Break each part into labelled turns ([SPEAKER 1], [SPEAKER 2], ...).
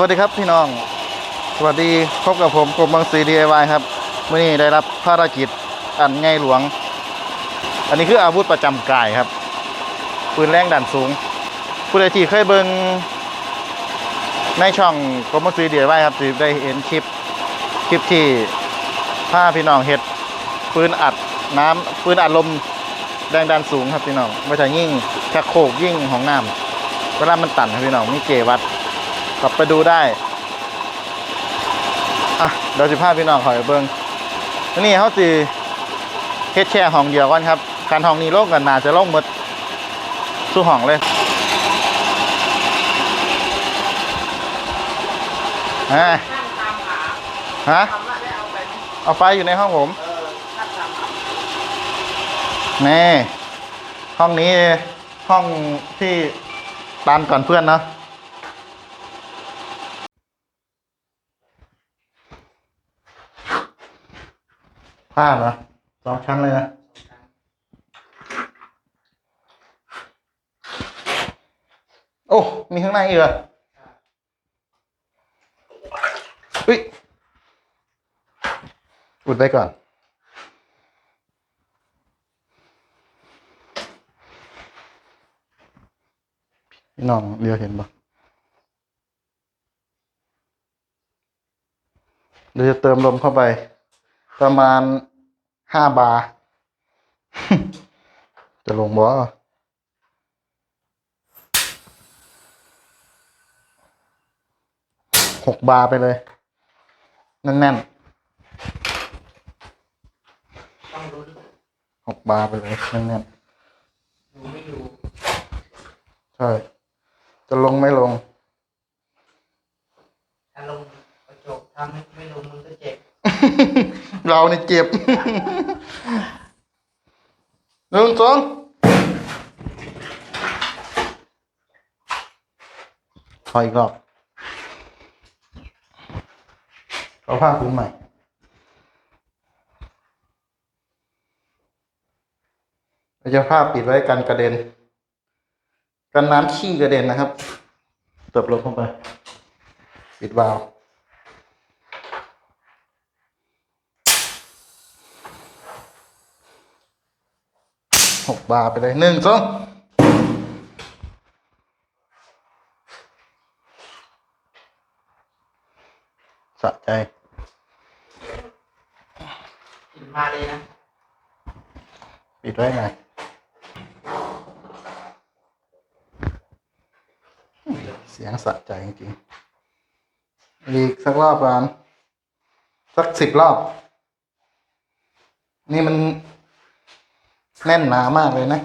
[SPEAKER 1] วัสดีครับพี่น้อง สวัสดีพบกับผมกรมบางซี DIY ครับเมื่อนี้ได้รับภารกิจอันง่ายหลวง อันนี้คืออาวุธประจำกายครับ ปืนแรงดันสูง ผู้ใดที่เคยเบิงในช่องกรมบางซี DIY ครับจะได้เห็นคลิป คลิปที่ผ้าพี่น้องเห็ดปืนอัดน้ำปืนอัดลมแรงดันสูงครับพี่น้องไม่ใช่ยิ่งชักโคกยิ่งของน้ำเวลามันตันครับพี่น้องมีเกวัด กลับไปดูได้อะเดี๋ยวสิพาพี่น้องขอยเบิ้งนี่เขาสิเฮ็ดแช่ห้องเดียวกันครับการห้องนี้โล่งกันนาจะโล่งหมดสู้ห้องเลยฮะ
[SPEAKER 2] ช่
[SPEAKER 1] ฮะ
[SPEAKER 2] เอาไฟ
[SPEAKER 1] อยู่ในห้องผมนี่ห้องนี้ห้องที่ตามก่อนเพื่อนเนาะ ผ้าเหรอสองชั้นเลยนะโอ้ มีข้างในอีกเหรออุ้ยอุดไว้ก่อน พี่น้องเรียวเห็นปะเดี๋ยวจะเติมลมเข้าไป ประมาณ ห้าบาร์จะลงบ่หกบาไปเลย แน่นๆหกบาไปเลย แน่นๆใช่ จะลงไม่ลง
[SPEAKER 2] ถ้าลงกระจกทำไม่ไม่ลง เจ็บ
[SPEAKER 1] เรานี่เจ็บ หนึ่งสองขออีกรอบเอาผ้าคลุมใหม่เราจะผ้าปิดไว้กันกระเด็น กันน้ำขี้กระเด็นนะครับเติบลงเข้าไป ปิดวาล์ว หกบาทไปเลยหนึ่งสองสะใจ
[SPEAKER 2] กินมาเลยนะ
[SPEAKER 1] ปิดไว้ไงเสียงสะใจจริงๆอีกสักรอบก่อนสักสิบรอบ นี่มัน แน่นหนามากเลยนะ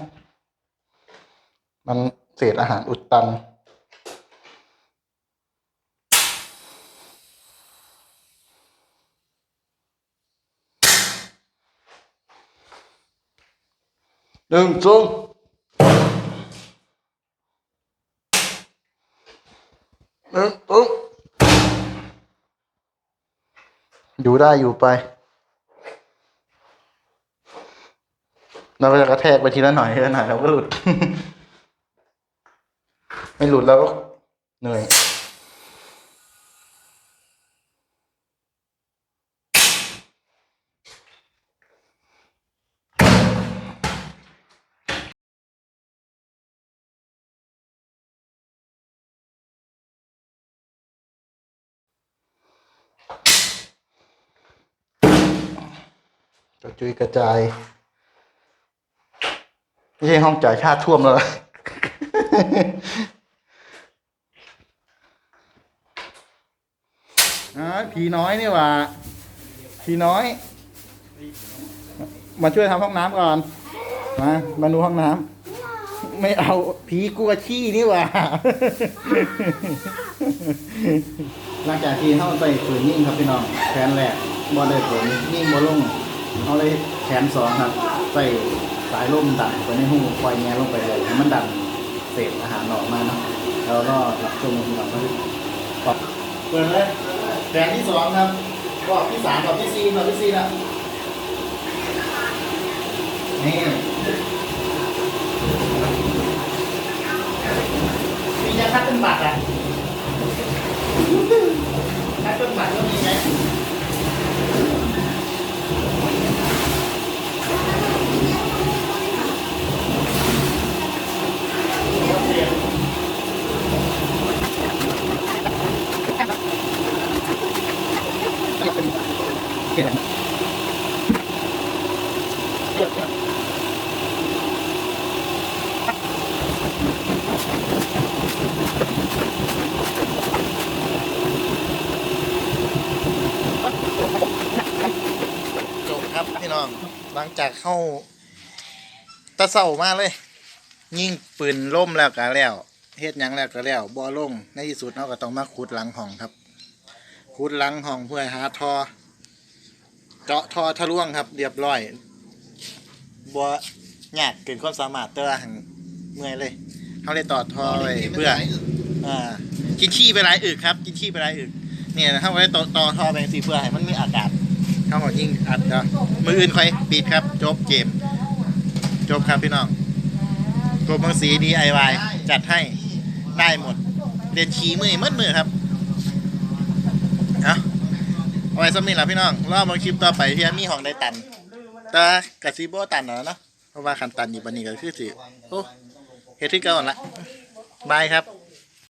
[SPEAKER 1] มันเศษอาหารอุดตันหนึ่งสองหนึ่งสองอยู่ได้อยู่ไป เราก็จะกระแทกไปทีละหน่อยทีละหน่อยเราก็หลุด ไม่หลุดแล้วก็เหนื่อยกระจุยกระจาย ช่ห้องจ่ายชาติท่วมแล้วอ่าผีน้อยนี่หว่าผีน้อย มาช่วยทำห้องน้ำก่อน มามาดูห้องน้ำไม่เอาผีกลัวขี้นี่หว่าหลังจากที่เข้าใส่ฝืนนิ่งครับพี่น้องแขนแรกบอลได้ผลนิ่งบอลลงเอาเลยแขนสองครับใส่ สายล่มดันไปในหูปล่อยแง่ลงไปเลยมันดันเศษอาหารออกมาเนาะแล้วก็หลับชมพี่น้องก็ปรับเปิดเลยแขนที่สองครับรอบที่สามรอบที่สี่รอบที่สี่แล้วนี่มีจะคัดเป็นบัตรอะคัดเปิ้ลบาทก็มี จบครับพี่น้อง หลังจากเข้าตะเศร้ามากเลย ยิ่งปืนล่มแล้วก็แล้วเฮ็ดยังแล้วก็แล้วบ่อลงในที่สุดเราก็ต้องมาขุดหลังห้องครับขุดหลังห้องเพื่อหาทอ เจาะทอทะลวงครับ เรียบร้อยบ่ยากเกินความสามารถแต่ว่าหังเมื่อยเลยเขาเลยต่อทอไว้เพื่ออ่ากินขี้ไปหลายอึกครับกินขี้ไปหลายอึกเนี่ยถ้าไว้ต่อต่อทอแบงสีเพื่อให้มันมีอากาศเข้าหัวยิ่งอัดเนาะมืออื่นค่อยปิดครับ จบเกมจบครับพี่น้องกรมบางสี DIY จัดให้ได้หมดเรียนขี้มือมืดมือครับเอาเอาไว้สมิธละพี่น้องรอบมาคลิปต่อไปที่มีของได้ตัน แต่กระซีโบตันแล้วเนาะเพราะว่าคันตันอยู่ปันนี้ก็คือสิโอ้เฮ็ดที่เก่าหั่นละบายครับ